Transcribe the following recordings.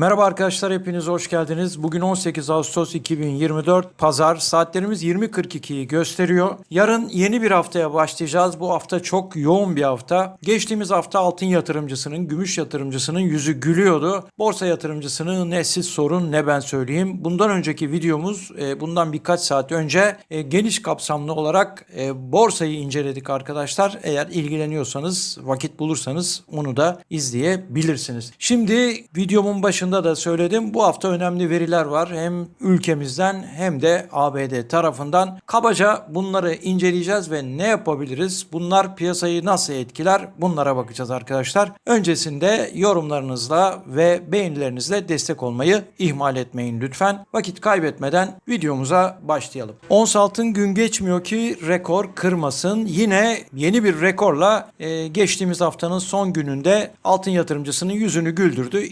Merhaba arkadaşlar hepiniz hoş geldiniz. Bugün 18 Ağustos 2024 Pazar. Saatlerimiz 20.42'yi gösteriyor. Yarın yeni bir haftaya başlayacağız. Bu hafta çok yoğun bir hafta. Geçtiğimiz hafta altın yatırımcısının, gümüş yatırımcısının yüzü gülüyordu. Borsa yatırımcısının ne siz sorun ne ben söyleyeyim. Bundan önceki videomuz e, bundan birkaç saat önce e, geniş kapsamlı olarak e, borsayı inceledik arkadaşlar. Eğer ilgileniyorsanız, vakit bulursanız onu da izleyebilirsiniz. Şimdi videomun başında da söyledim. Bu hafta önemli veriler var. Hem ülkemizden hem de ABD tarafından. Kabaca bunları inceleyeceğiz ve ne yapabiliriz? Bunlar piyasayı nasıl etkiler? Bunlara bakacağız arkadaşlar. Öncesinde yorumlarınızla ve beğenilerinizle destek olmayı ihmal etmeyin lütfen. Vakit kaybetmeden videomuza başlayalım. Ons altın gün geçmiyor ki rekor kırmasın. Yine yeni bir rekorla e, geçtiğimiz haftanın son gününde altın yatırımcısının yüzünü güldürdü.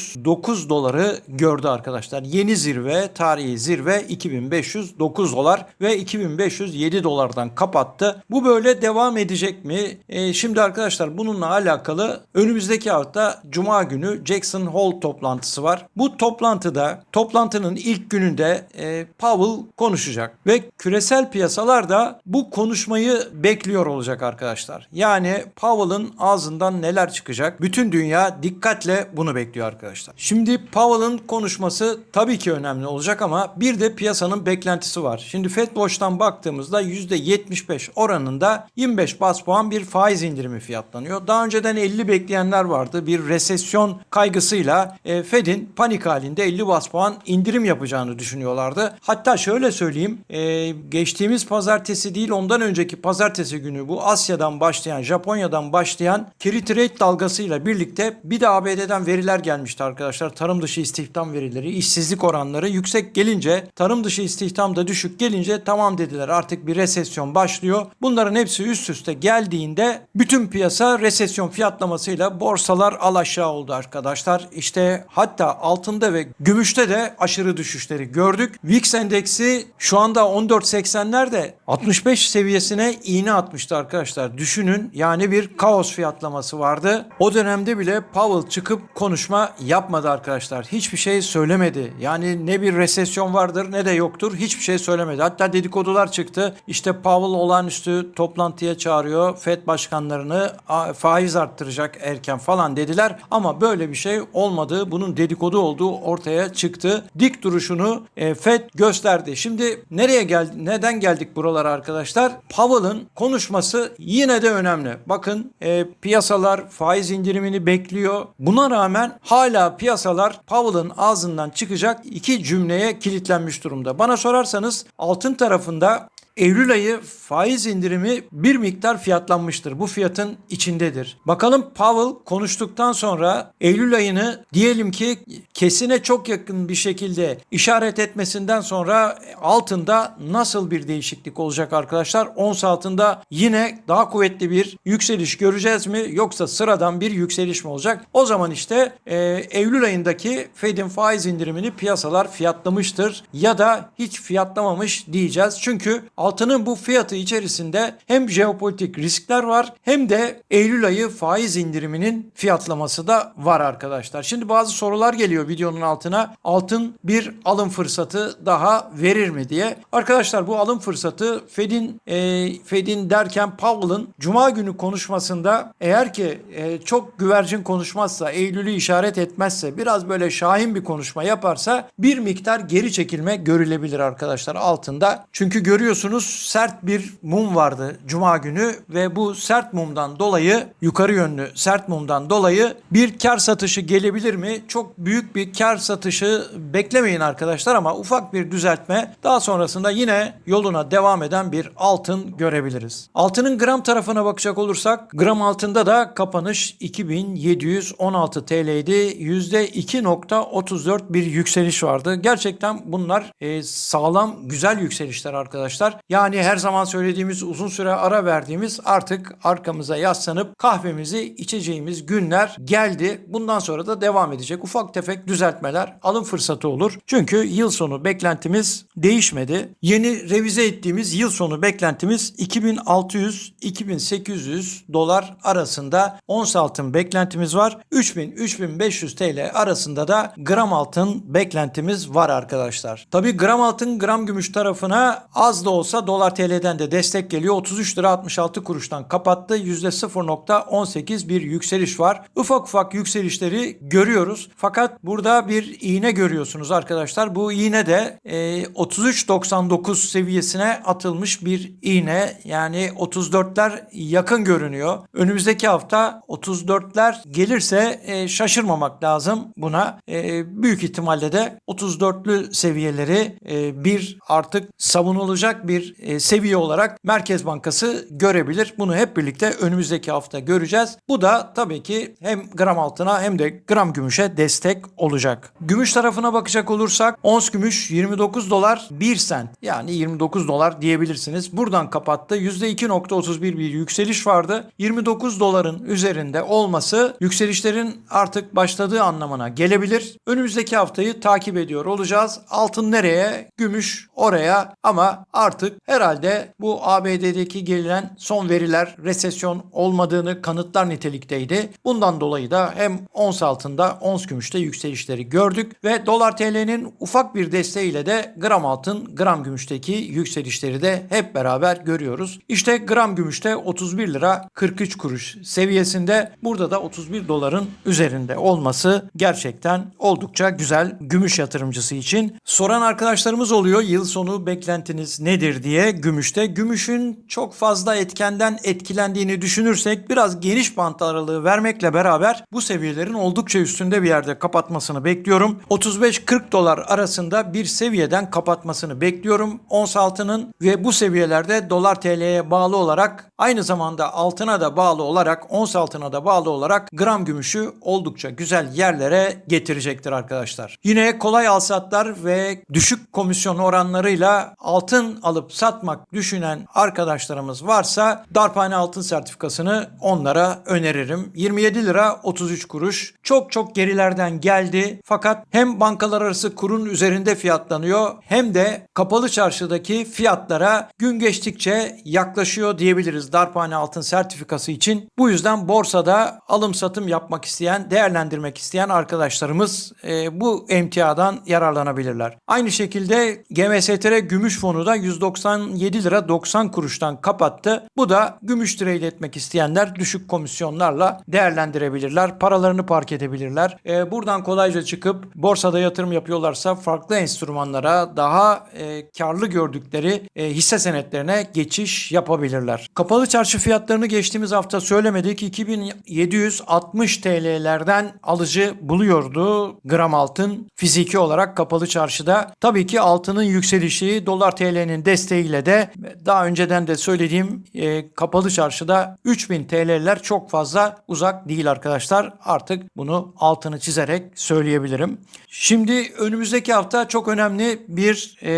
2509 doları gördü arkadaşlar. Yeni zirve, tarihi zirve 2509 dolar ve 2507 dolardan kapattı. Bu böyle devam edecek mi? E, şimdi arkadaşlar bununla alakalı önümüzdeki hafta Cuma günü Jackson Hole toplantısı var. Bu toplantıda toplantının ilk gününde e, Powell konuşacak ve küresel piyasalar da bu konuşmayı bekliyor olacak arkadaşlar. Yani Powell'ın ağzından neler çıkacak? Bütün dünya dikkatle bunu bekliyor arkadaşlar. Şimdi Powell'ın konuşması tabii ki önemli olacak ama bir de piyasanın beklentisi var. Şimdi Fed Watch'tan baktığımızda %75 oranında 25 bas puan bir faiz indirimi fiyatlanıyor. Daha önceden 50 bekleyenler vardı. Bir resesyon kaygısıyla e, Fed'in panik halinde 50 bas puan indirim yapacağını düşünüyorlardı. Hatta şöyle söyleyeyim e, geçtiğimiz pazartesi değil ondan önceki pazartesi günü bu Asya'dan başlayan Japonya'dan başlayan carry trade dalgasıyla birlikte bir de ABD'den veriler gelmişti arkadaşlar. Tarım dışı istihdam verileri, işsizlik oranları yüksek gelince, tarım dışı istihdam da düşük gelince tamam dediler artık bir resesyon başlıyor. Bunların hepsi üst üste geldiğinde bütün piyasa resesyon fiyatlamasıyla borsalar al aşağı oldu arkadaşlar. İşte hatta altında ve gümüşte de aşırı düşüşleri gördük. VIX endeksi şu anda 14.80'lerde 65 seviyesine iğne atmıştı arkadaşlar. Düşünün yani bir kaos fiyatlaması vardı. O dönemde bile Powell çıkıp konuşma yapmadı arkadaşlar. Hiçbir şey söylemedi. Yani ne bir resesyon vardır ne de yoktur. Hiçbir şey söylemedi. Hatta dedikodular çıktı. İşte Powell olağanüstü toplantıya çağırıyor. Fed başkanlarını "A- faiz arttıracak erken falan dediler. Ama böyle bir şey olmadı. Bunun dedikodu olduğu ortaya çıktı. Dik duruşunu e, Fed gösterdi. Şimdi nereye geldi? Neden geldik buralara arkadaşlar? Powell'ın konuşması yine de önemli. Bakın e, piyasalar faiz indirimini bekliyor. Buna rağmen hala piyasalar Powell'ın ağzından çıkacak iki cümleye kilitlenmiş durumda. Bana sorarsanız altın tarafında Eylül ayı faiz indirimi bir miktar fiyatlanmıştır. Bu fiyatın içindedir. Bakalım Powell konuştuktan sonra Eylül ayını diyelim ki kesine çok yakın bir şekilde işaret etmesinden sonra altında nasıl bir değişiklik olacak arkadaşlar? Ons altında yine daha kuvvetli bir yükseliş göreceğiz mi yoksa sıradan bir yükseliş mi olacak? O zaman işte e, Eylül ayındaki Fed'in faiz indirimini piyasalar fiyatlamıştır ya da hiç fiyatlamamış diyeceğiz. Çünkü altının bu fiyatı içerisinde hem jeopolitik riskler var hem de Eylül ayı faiz indiriminin fiyatlaması da var arkadaşlar. Şimdi bazı sorular geliyor videonun altına. Altın bir alım fırsatı daha verir mi diye. Arkadaşlar bu alım fırsatı Fed'in e, Fed'in derken Powell'ın cuma günü konuşmasında eğer ki e, çok güvercin konuşmazsa, Eylül'ü işaret etmezse, biraz böyle şahin bir konuşma yaparsa bir miktar geri çekilme görülebilir arkadaşlar altında. Çünkü görüyorsunuz sert bir mum vardı cuma günü ve bu sert mumdan dolayı yukarı yönlü sert mumdan dolayı bir kar satışı gelebilir mi? Çok büyük bir kar satışı beklemeyin arkadaşlar ama ufak bir düzeltme daha sonrasında yine yoluna devam eden bir altın görebiliriz. Altının gram tarafına bakacak olursak gram altında da kapanış 2716 TL'ydi. %2.34 bir yükseliş vardı. Gerçekten bunlar e, sağlam güzel yükselişler arkadaşlar. Yani her zaman söylediğimiz uzun süre ara verdiğimiz artık arkamıza yaslanıp kahvemizi içeceğimiz günler geldi. Bundan sonra da devam edecek. Ufak tefek düzeltmeler alım fırsatı olur. Çünkü yıl sonu beklentimiz değişmedi. Yeni revize ettiğimiz yıl sonu beklentimiz 2600-2800 dolar arasında ons altın beklentimiz var. 3000-3500 TL arasında da gram altın beklentimiz var arkadaşlar. Tabi gram altın gram gümüş tarafına az da olsa dolar TL'den de destek geliyor. 33 lira 66 kuruştan kapattı. %0.18 bir yükseliş var. Ufak ufak yükselişleri görüyoruz. Fakat burada bir iğne görüyorsunuz arkadaşlar. Bu iğne de e, 33.99 seviyesine atılmış bir iğne. Yani 34'ler yakın görünüyor. Önümüzdeki hafta 34'ler gelirse e, şaşırmamak lazım buna. E, büyük ihtimalle de 34'lü seviyeleri e, bir artık savunulacak bir e, seviye olarak Merkez Bankası görebilir. Bunu hep birlikte önümüzdeki hafta göreceğiz. Bu da tabii ki hem gram altına hem de gram gümüşe destek olacak. Gümüş tarafına bakacak olursak ons gümüş 29 dolar 1 sent yani 29 dolar diyebilirsiniz. Buradan kapattı. %2.31 bir yükseliş vardı. 29 doların üzerinde olması yükselişlerin artık başladığı anlamına gelebilir. Önümüzdeki haftayı takip ediyor olacağız. Altın nereye? Gümüş oraya ama artık herhalde bu ABD'deki gelen son veriler resesyon olmadığını kanıtlar nitelikteydi. Bundan dolayı da hem ons altında ons gümüşte yükselişleri gördük ve dolar TL'nin ufak bir desteğiyle de gram altın gram gümüşteki yükselişleri de hep beraber görüyoruz. İşte gram gümüşte 31 lira 43 kuruş seviyesinde burada da 31 doların üzerinde olması gerçekten oldukça güzel gümüş yatırımcısı için. Soran arkadaşlarımız oluyor yıl sonu beklentiniz nedir diye gümüşte. Gümüşün çok fazla etkenden etkilendiğini düşünürsek biraz geniş bant aralığı vermekle beraber bu seviyelerin oldukça üstünde bir yerde kapatmasını bekliyorum. 35-40 dolar arasında bir seviyeden kapatmasını bekliyorum. Ons altının ve bu seviyelerde dolar TL'ye bağlı olarak aynı zamanda altına da bağlı olarak ons altına da bağlı olarak gram gümüşü oldukça güzel yerlere getirecektir arkadaşlar. Yine kolay alsatlar ve düşük komisyon oranlarıyla altın alıp satmak düşünen arkadaşlarımız varsa darphane altın sertifikasını onlara öneririm. 27 lira 33 kuruş. Çok çok gerilerden geldi. Fakat hem bankalar arası kurun üzerinde fiyatlanıyor hem de kapalı çarşıdaki fiyatlara gün geçtikçe yaklaşıyor diyebiliriz darphane altın sertifikası için. Bu yüzden borsada alım satım yapmak isteyen, değerlendirmek isteyen arkadaşlarımız e, bu emtiadan yararlanabilirler. Aynı şekilde GMSTR gümüş fonu da 197 lira 90 kuruştan kapattı. Bu da gümüş trade etmek isteyenler düşük komisyonlarla değerlendirebilirler. Paralarını park edebilirler. E, buradan kolayca çıkıp borsada yatırım yapıyorlarsa farklı enstrümanlara daha e, karlı gördükleri e, hisse senetlerine geçiş yapabilirler. Kapalı çarşı fiyatlarını geçtiğimiz hafta söylemedik. 2760 TL'lerden alıcı buluyordu gram altın fiziki olarak kapalı çarşıda. Tabii ki altının yükselişi dolar TL'nin desteğiyle de daha önceden de söylediğim e, kapalı çarşıda 3000 TL'ler çok fazla uzak değil arkadaşlar. Artık bunu altını çizerek söyleyebilirim. Şimdi önümüzdeki hafta çok önemli bir e,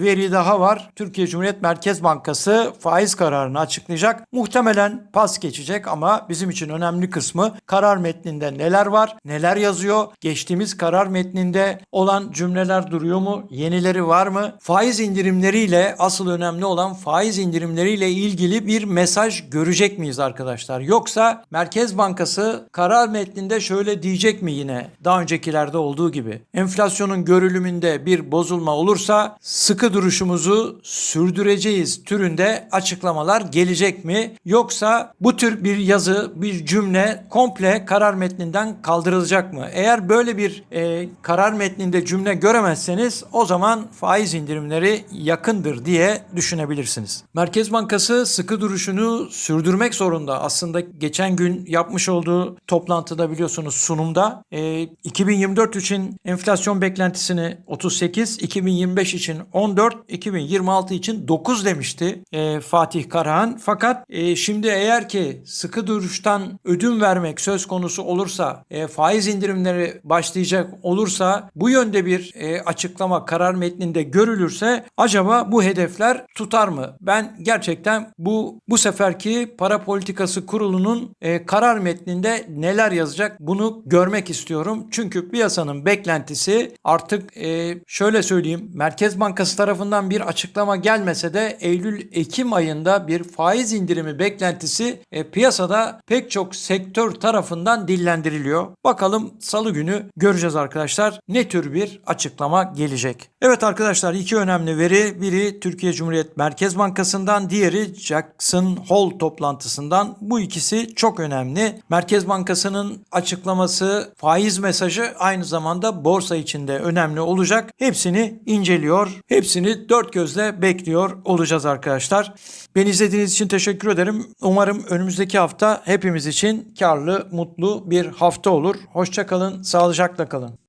veri daha var. Türkiye Cumhuriyet Merkez Bankası faiz kararını açıklayacak. Muhtemelen pas geçecek ama bizim için önemli kısmı karar metninde neler var, neler yazıyor, geçtiğimiz karar metninde olan cümleler duruyor mu, yenileri var mı? Faiz indirimleriyle asıl önemli olan faiz indirimleriyle ilgili bir mesaj görecek miyiz arkadaşlar? Yoksa Merkez Bankası karar metninde şöyle diyecek mi yine daha öncekilerde olduğu gibi? Enflasyonun görülümünde bir bozulma olursa sıkı duruşumuzu sürdüreceğiz türünde açıklamalar gelecek mi? Yoksa bu tür bir yazı, bir cümle komple karar metninden kaldırılacak mı? Eğer böyle bir e, karar metninde cümle göremezseniz o zaman faiz indirimleri yakındır diye düşünebilirsiniz. Merkez Bankası sıkı duruşunu sürdürmek zorunda. Aslında geçen gün yapmış olduğu toplantıda biliyorsunuz sunumda e, 2024 için enflasyon beklentisini 38, 2025 için 14, 2026 için 9 demişti e, Fatih Karahan. Fakat e, şimdi eğer ki sıkı duruştan ödün vermek söz konusu olursa, e, faiz indirimleri başlayacak olursa bu yönde bir e, açıklama karar metninde görülürse acaba bu hedef hedefler tutar mı? Ben gerçekten bu bu seferki para politikası kurulunun e, karar metninde neler yazacak bunu görmek istiyorum. Çünkü piyasanın beklentisi artık e, şöyle söyleyeyim Merkez Bankası tarafından bir açıklama gelmese de Eylül-Ekim ayında bir faiz indirimi beklentisi e, piyasada pek çok sektör tarafından dillendiriliyor. Bakalım salı günü göreceğiz arkadaşlar ne tür bir açıklama gelecek. Evet arkadaşlar iki önemli veri biri Türkiye Cumhuriyet Merkez Bankası'ndan diğeri Jackson Hole toplantısından. Bu ikisi çok önemli. Merkez Bankası'nın açıklaması faiz mesajı aynı zamanda borsa içinde önemli olacak. Hepsini inceliyor. Hepsini dört gözle bekliyor olacağız arkadaşlar. Beni izlediğiniz için teşekkür ederim. Umarım önümüzdeki hafta hepimiz için karlı, mutlu bir hafta olur. Hoşça kalın, sağlıcakla kalın.